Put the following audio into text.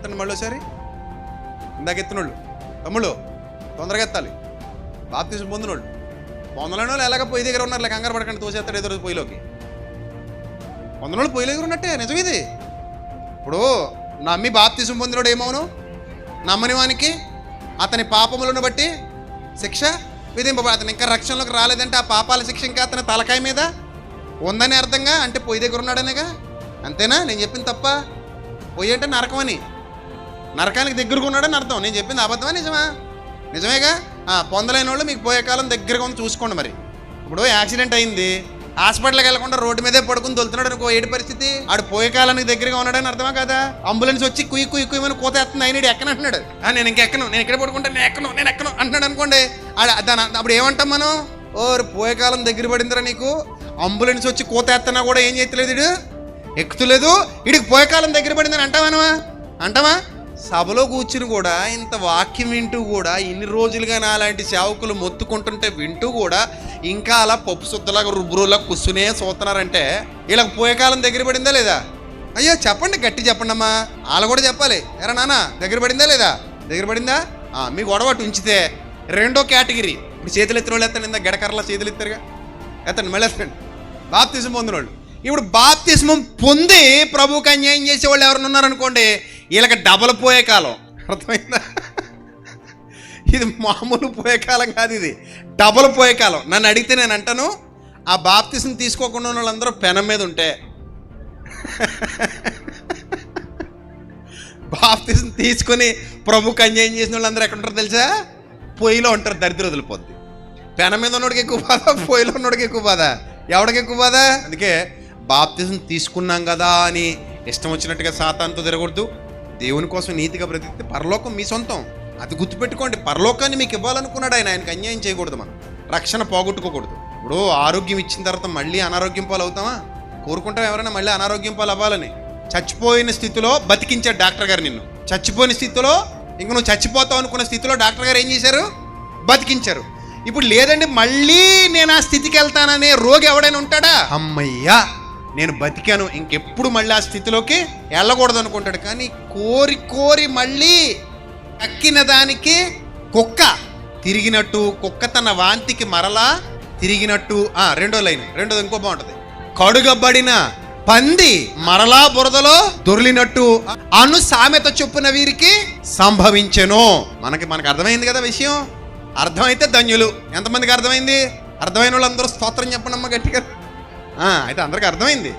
ఎత్తండి మళ్ళీ ఒకసారి? ఇందాక ఎత్తినోళ్ళు. తమ్ముళ్ళు తొందరగా ఎత్తాలి. బాప్తీసం పొందినోళ్ళు. పొందలేని వాళ్ళు ఎలాగ పొయ్యి దగ్గర ఉన్నారు కంగారు పడకండి తోసేస్తాడు ఏదో రోజు పొయ్యిలోకి. పొందనోళ్ళు పొయ్యి దగ్గర ఉన్నట్టే నిజం ఇది. ఇప్పుడు నమ్మి బాప్తీసం పొందినోడు ఏమవును? నమ్మని వానికి అతని పాపములను బట్టి శిక్ష విధింపబ అతను ఇంకా రక్షణలోకి రాలేదంటే ఆ పాపాల శిక్ష ఇంకా అతని తలకాయ మీద ఉందని అర్థంగా అంటే పొయ్యి దగ్గర ఉన్నాడనేగా? అంతేనా? నేను చెప్పింది తప్ప? పొయ్యి అంటే నరకం అని నరకానికి దగ్గరగా ఉన్నాడని అర్థం. నేను చెప్పింది అబద్ధమా నిజమా? నిజమేగా? ఆ, పొందలేని వాళ్ళు మీకు పోయే కాలం దగ్గరగా ఉంది చూసుకోండి మరి. ఇప్పుడు యాక్సిడెంట్ అయింది. హాస్పిటల్కి వెళ్ళకుండా రోడ్డు మీదే పడుకుని దొలుతున్నాడు అనుకో ఏడు పరిస్థితి? ఆడు పోయే కాలానికి దగ్గరగా ఉన్నాడని అర్థమా కదా? అంబులెన్స్ వచ్చి కుయ్యి కుయ్యి కుయ్యమని కోత ఎత్తుంది ఆయన ఎక్కను అంటున్నాడు. "ఆ, నేను ఇంకెక్కను నేను ఇక్కడ పడుకుంటా నేను ఎక్కను నేను ఎక్కను అంటున్నాడు అనుకోండి. ఆడ దాని అప్పుడు ఏమంటాం మనం? ఓ పోయే కాలం దగ్గర పడిందిరా నీకు? అంబులెన్స్ వచ్చి కోత ఎత్తనా కూడా ఏం చేయట్లేదు ఇడు ఎక్కుతలేదు. ఇడికి పోయే కాలం దగ్గర పడిందని అంటావా అంటావా? సభలో కూర్చుని కూడా ఇంత వాక్యం వింటూ కూడా ఇన్ని రోజులుగా నాలాంటి సేవకులు మొత్తుకుంటుంటే వింటూ కూడా ఇంకా అలా పప్పు శుద్ధలాగా రుబ్బురులా కూర్చునే చూస్తున్నారంటే వీళ్ళకి పోయే కాలం దగ్గర పడిందా లేదా? అయ్యో చెప్పండి గట్టి చెప్పండి అమ్మా వాళ్ళు కూడా చెప్పాలి. ఎరా నాన్న దగ్గర పడిందా లేదా? దగ్గర పడిందా? మీ గొడవ ఉంచితే రెండో కేటగిరీ. ఇప్పుడు చేతులు ఎత్తిన వాళ్ళు ఎత్తండి ఇందా గడకర్రలా చేతులు ఎత్తారుగా? ఎత్తండి మళ్ళీ ఎత్తండి. బాప్తిజం పొందిన వాళ్ళు. ఇప్పుడు బాప్తిజం పొంది ప్రభుకి అన్యాయం చేసేవాళ్ళు ఎవరైనా ఉన్నారనుకోండి వీళ్ళకి డబల్ పోయే కాలం. అర్థమైందా? ఇది మామూలు పోయే కాలం కాదు ఇది. డబల్ పోయే కాలం. నన్ను అడిగితే నేను అంటాను ఆ బాప్తిజం తీసుకోకుండా ఉన్న వాళ్ళందరూ పెనం మీద ఉంటే. బాప్తిజం తీసుకొని ప్రభు అన్యాయం చేసిన వాళ్ళందరూ ఎక్కడ ఉంటారు తెలుసా? పొయ్యిలో ఉంటారు దరిద్ర వదిలిపోద్ది. పెన మీద ఉన్నోడికి ఎక్కువ బాధ పొయ్యిలో ఉన్నోడికి ఎక్కువ బాధ. ఎవడికి ఎక్కువ బాధ? అందుకే బాప్తిజం తీసుకున్నాం కదా అని ఇష్టం వచ్చినట్టుగా సాతాంతో తిరగకూడదు దేవుని కోసం నీతిగా బ్రతికితే పరలోకం మీ సొంతం. అది గుర్తుపెట్టుకోండి పరలోకాన్ని మీకు ఇవ్వాలనుకున్నాడు ఆయన. ఆయనకు అన్యాయం చేయకూడదు మనం. రక్షణ పోగొట్టుకోకూడదు. ఇప్పుడు ఆరోగ్యం ఇచ్చిన తర్వాత మళ్ళీ అనారోగ్యం పాలు అవుతామా? కోరుకుంటాం ఎవరైనా మళ్ళీ అనారోగ్యం పాలు అవ్వాలని? చచ్చిపోయిన స్థితిలో బతికించాడు డాక్టర్ గారు నిన్ను. చచ్చిపోయిన స్థితిలో ఇంక నువ్వు చచ్చిపోతావు అనుకున్న స్థితిలో డాక్టర్ గారు ఏం చేశారు? బతికించారు. ఇప్పుడు లేదండి మళ్ళీ నేను ఆ స్థితికి వెళ్తాననే రోగి ఎవడైనా ఉంటాడా? అమ్మయ్యా! నేను బతికాను ఇంకెప్పుడు మళ్ళీ ఆ స్థితిలోకి వెళ్ళకూడదు అనుకుంటాడు కానీ కోరి కోరి మళ్ళీ కక్కిన దానికి కుక్క తిరిగినట్టు కుక్క తన వాంతికి మరలా తిరిగినట్టు ఆ రెండో లైన్ రెండోది ఇంకో బాగుంటుంది. కడుగబడిన పంది మరలా బురదలో దొర్లినట్టు అను సామెత చొప్పున వీరికి సంభవించెను. మనకి మనకు అర్థమైంది కదా విషయం? అర్థమైతే ధన్యులు. ఎంతమందికి అర్థమైంది? అర్థమైన వాళ్ళందరూ స్తోత్రం చెప్పండి అమ్మ గట్టిగా. అయితే అందరికి అర్థమైంది.